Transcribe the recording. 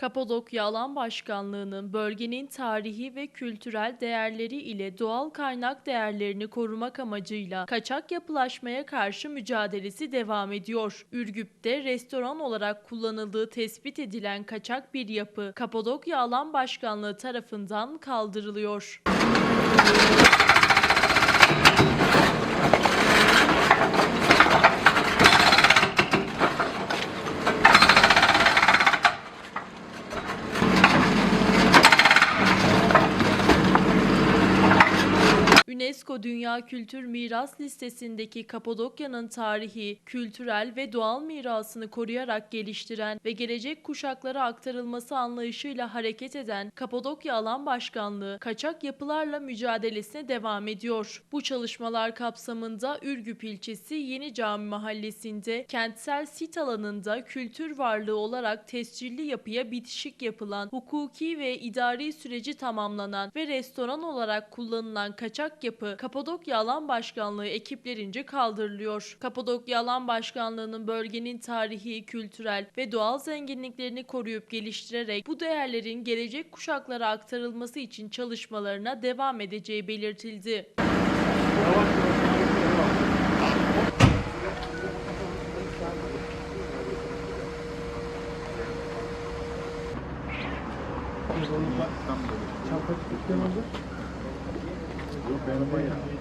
Kapadokya Alan Başkanlığı'nın bölgenin tarihi ve kültürel değerleri ile doğal kaynak değerlerini korumak amacıyla kaçak yapılaşmaya karşı mücadelesi devam ediyor. Ürgüp'te restoran olarak kullanıldığı tespit edilen kaçak bir yapı Kapadokya Alan Başkanlığı tarafından kaldırılıyor. UNESCO Dünya Kültür Miras listesindeki Kapadokya'nın tarihi, kültürel ve doğal mirasını koruyarak geliştiren ve gelecek kuşaklara aktarılması anlayışıyla hareket eden Kapadokya Alan Başkanlığı kaçak yapılarla mücadelesine devam ediyor. Bu çalışmalar kapsamında Ürgüp ilçesi Yeni Cami Mahallesi'nde kentsel sit alanında kültür varlığı olarak tescilli yapıya bitişik yapılan, hukuki ve idari süreci tamamlanan ve restoran olarak kullanılan kaçak yapı Kapadokya Alan Başkanlığı ekiplerince kaldırılıyor. Kapadokya Alan Başkanlığı'nın bölgenin tarihi, kültürel ve doğal zenginliklerini koruyup geliştirerek bu değerlerin gelecek kuşaklara aktarılması için çalışmalarına devam edeceği belirtildi. Çapa çıktıktan olur. Bama, yeah.